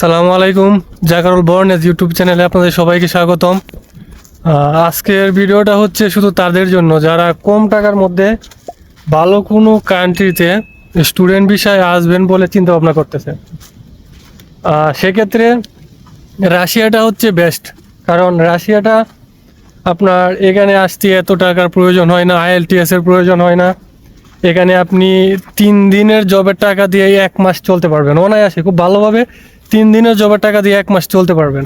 সালামু আলাইকুম, জাকারুল বর্নেজ ইউটিউব চ্যানেলে আপনাদের সবাইকে স্বাগতম। আজকের ভিডিওটা হচ্ছে শুধু তাদের জন্য, যারা কম টাকার মধ্যে ভালো কোনো কান্ট্রিতে স্টুডেন্ট বিষয়ে আসবেন বলে চিন্তা ভাবনা করতেছে সেক্ষেত্রে রাশিয়াটা হচ্ছে বেস্ট কারণ রাশিয়াটা আপনার এখানে আসতে এত টাকার প্রয়োজন হয় না আইএলটিএস এর প্রয়োজন হয় না। এখানে আপনি তিন দিনের জবের টাকা দিয়ে এক মাস চলতে পারবেন, অনায়াসে, খুব ভালোভাবে তিন দিনের জবের টাকা দিয়ে এক মাস চলতে পারবেন।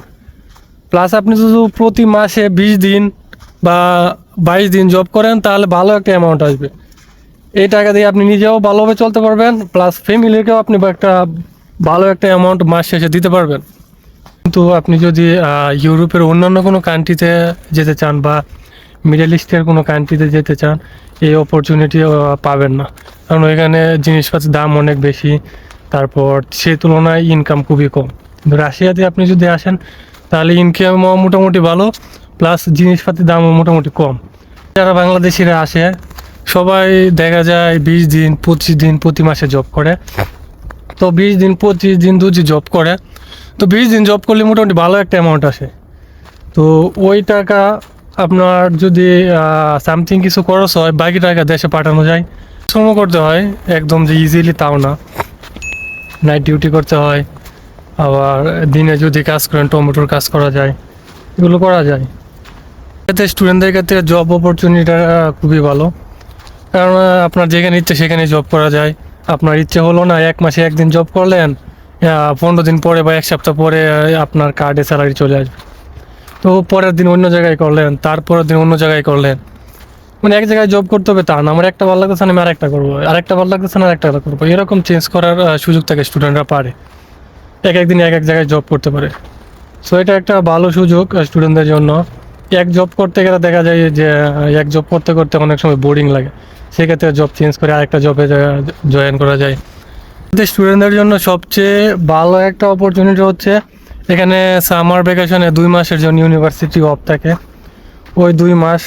প্লাস আপনি যদি প্রতি মাসে বিশ দিন বা বাইশ দিন জব করেন, তাহলে ভালো একটা অ্যামাউন্ট আসবে। এই টাকা দিয়ে আপনি নিজেও ভালোভাবে চলতে পারবেন প্লাস ফ্যামিলিকেও আপনি একটা ভালো একটা অ্যামাউন্ট মাস শেষে দিতে পারবেন। কিন্তু আপনি যদি ইউরোপের অন্যান্য কোনো কান্ট্রিতে যেতে চান বা মিডল ইস্টের কোনো কান্ট্রিতে যেতে চান, এই অপরচুনিটি পাবেন না। কারণ এখানে জিনিসপাতির দাম অনেক বেশি। তারপর সেই তুলনায় ইনকাম খুবই কম। কিন্তু রাশিয়াতে আপনি যদি আসেন, তাহলে ইনকামও মোটামুটি ভালো প্লাস জিনিসপাতির দামও মোটামুটি কম। যারা বাংলাদেশিরা আসে, সবাই দেখা যায় বিশ দিন, পঁচিশ দিন প্রতি মাসে জব করে। তো বিশ দিন, পঁচিশ দিন যদি জব করে। তো বিশ দিন জব করলে মোটামুটি ভালো একটা অ্যামাউন্ট আসে। তো ওই টাকা আপনার যদি সামথিং কিছু খরচ হয়, বাকি টাকা দেশে পাঠানো যায়। শ্রম করতে হয়, একদম যে ইজিলি তাও না। নাইট ডিউটি করতে হয়, আবার দিনে যদি কাজ করেন, টমেটোর কাজ করা যায়, এগুলো করা যায়। এতে স্টুডেন্টদের ক্ষেত্রে জব অপরচুনিটিটা খুবই ভালো। কারণ আপনার যেখানে ইচ্ছে সেখানে জব করা যায়। আপনার ইচ্ছে হলো না, এক মাসে একদিন জব করলেন পনেরো দিন পরে বা এক সপ্তাহ পরে আপনার কার্ডে স্যালারি চলে আসবে। তো পরের দিন অন্য জায়গায় করলেন, তারপরের দিন অন্য জায়গায় করলেন। মানে এক জায়গায় জব করতে হবে তা না। আমার একটা ভালো লাগতেছে না, আমি আরেকটা করব। আরেকটা ভালো লাগতেছে না, আরেকটা করব। এরকম চেঞ্জ করার সুযোগ থাকে স্টুডেন্টরা পারে। এক একদিন এক এক জায়গায় জব করতে পারে। সো এটা একটা ভালো সুযোগ স্টুডেন্টদের জন্য। এক জব করতে গেলে দেখা যায় যে এক জব করতে করতে অনেক সময় বোরিং লাগে। সেক্ষেত্রে জব চেঞ্জ করে আরেকটা জবে জয়েন করা যায়। স্টুডেন্টদের জন্য সবচেয়ে ভালো একটা অপরচুনিটি হচ্ছে, এখানে সামার ভ্যাকেশনে দুই মাসের জন্য ইউনিভার্সিটি অফ থাকে। ওই দুই মাস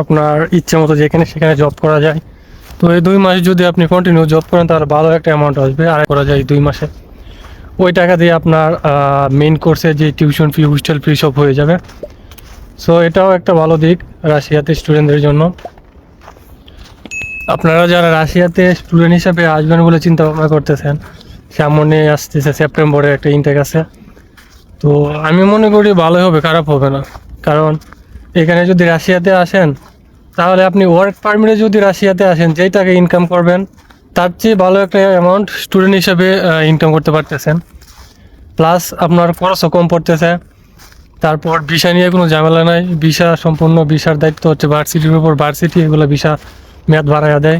আপনার ইচ্ছে মতো যেখানে সেখানে জব করা যায়। তো এই দুই মাস যদি আপনি কন্টিনিউ জব করেন, তাহলে ভালো একটা অ্যামাউন্ট আসবে। আর করা যায় দুই মাসে। ওই টাকা দিয়ে আপনার মেন কোর্সে যে টিউশন ফি হোস্টেল ফি সব হয়ে যাবে। সো এটাও একটা ভালো দিক রাশিয়াতে স্টুডেন্টদের জন্য। আপনারা যারা রাশিয়াতে স্টুডেন্ট হিসাবে আসবেন বলে চিন্তা ভাবনা করতেছেন, সামনে আসতেছে সেপ্টেম্বরে একটা ইনটেক আছে। তো আমি মনে করি ভালোই হবে, খারাপ হবে না। কারণ এখানে যদি রাশিয়াতে আসেন তাহলে আপনি ওয়ার্ক পারমিটে যদি রাশিয়াতে আসেন যেই টাকা ইনকাম করবেন তার চেয়ে ভালো একটা অ্যামাউন্ট স্টুডেন্ট হিসাবে ইনকাম করতে পারতেছেন। প্লাস আপনার খরচও কম পড়তেছে। তারপর ভিসা নিয়ে কোনো ঝামেলা নাই। ভিসা সম্পূর্ণ ভিসার দায়িত্ব হচ্ছে ভার্সিটির উপর। ভার্সিটি এগুলো ভিসা মেয়াদ বাড়াইয়া দেয়।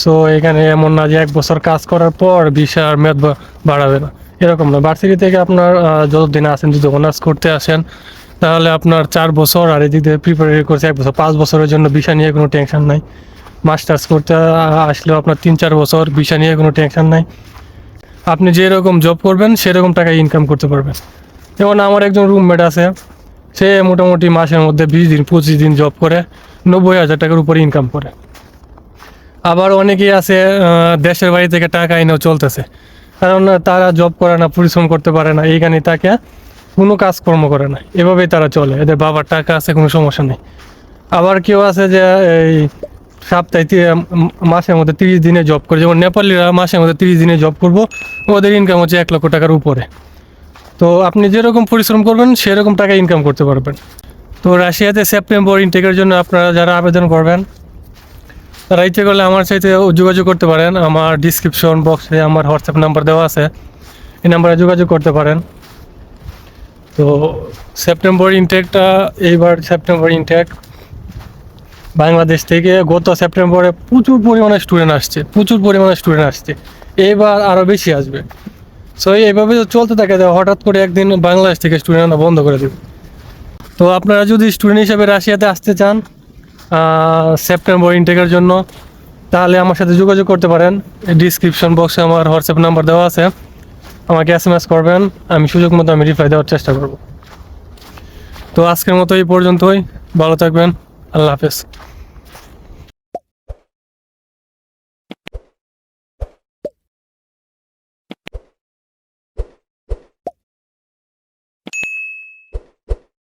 সো এখানে এমন না যে এক বছর কাজ করার পর ভিসার মেয়াদ বাড়াবে না। এরকম না। ভার্সিটি থেকে আপনার আহ, যতদিন আসেন যদি অনার্স করতে আসেন তাহলে আপনার চার বছর আর এদিক দিয়ে প্রিপারেটরি করছে এক বছর। পাঁচ বছরের জন্য ভিসা নিয়ে কোনো টেনশন নাই। মাস্টার্স করতে আসলেও আপনার তিন চার বছর ভিসা নিয়ে কোনো টেনশন নাই। আপনি যেরকম জব করবেন, সেরকম টাকা ইনকাম করতে পারবেন। যেমন আমার একজন রুমমেট আছে, সে মোটামুটি মাসের মধ্যে বিশ দিন, পঁচিশ দিন জব করে, নব্বই হাজার টাকার উপরে ইনকাম করে। আবার অনেকেই আছে দেশের বাড়ি থেকে টাকা এনেও চলতেছে। কারণ তারা জব করে না, পরিশ্রম করতে পারে না। এইখানে তাকে কোনো কাজকর্ম করে না। এভাবেই তারা চলে। এদের বাবার টাকা আছে, কোনো সমস্যা নেই। আবার কেউ আছে যে এই সপ্তাহে মাসের মধ্যে তিরিশ দিনে জব করে। যেমন নেপালিরা মাসের মধ্যে তিরিশ দিনে জব করব, ওদের ইনকাম হচ্ছে এক লক্ষ টাকার উপরে। তো আপনি যেরকম পরিশ্রম করবেন, সেরকম টাকা ইনকাম করতে পারবেন। তো রাশিয়াতে সেপ্টেম্বর ইনটেকের জন্য আপনারা যারা আবেদন করবেন, তারা ইচ্ছে করলে আমার সাথে যোগাযোগ করতে পারেন। আমার ডিসক্রিপশন বক্সে আমার হোয়াটসঅ্যাপ নাম্বার দেওয়া আছে। এই নাম্বারে যোগাযোগ করতে পারেন। তো সেপ্টেম্বর ইনটেকটা এইবার সেপ্টেম্বর ইনটেক বাংলাদেশ থেকে গত সেপ্টেম্বরে প্রচুর পরিমাণে স্টুডেন্ট আসছে, প্রচুর পরিমাণে স্টুডেন্ট আসছে। এবার আরও বেশি আসবে। সো এইভাবে চলতে থাকে হঠাৎ করে একদিন বাংলাদেশ থেকে স্টুডেন্টরা বন্ধ করে দেবে। তো আপনারা যদি স্টুডেন্ট হিসেবে রাশিয়াতে আসতে চান সেপ্টেম্বর ইনটেকের জন্য, তাহলে আমার সাথে যোগাযোগ করতে পারেন। ডিসক্রিপশন বক্সে আমার হোয়াটসঅ্যাপ নাম্বার দেওয়া আছে। আমাকে এস এম এস করবেন, আমি সুযোগ মতো আমি রিপ্লাই দেওয়ার চেষ্টা করব। তো আজকের মতো এই পর্যন্তই, ভালো থাকবেন, আল্লাহ হাফেজ।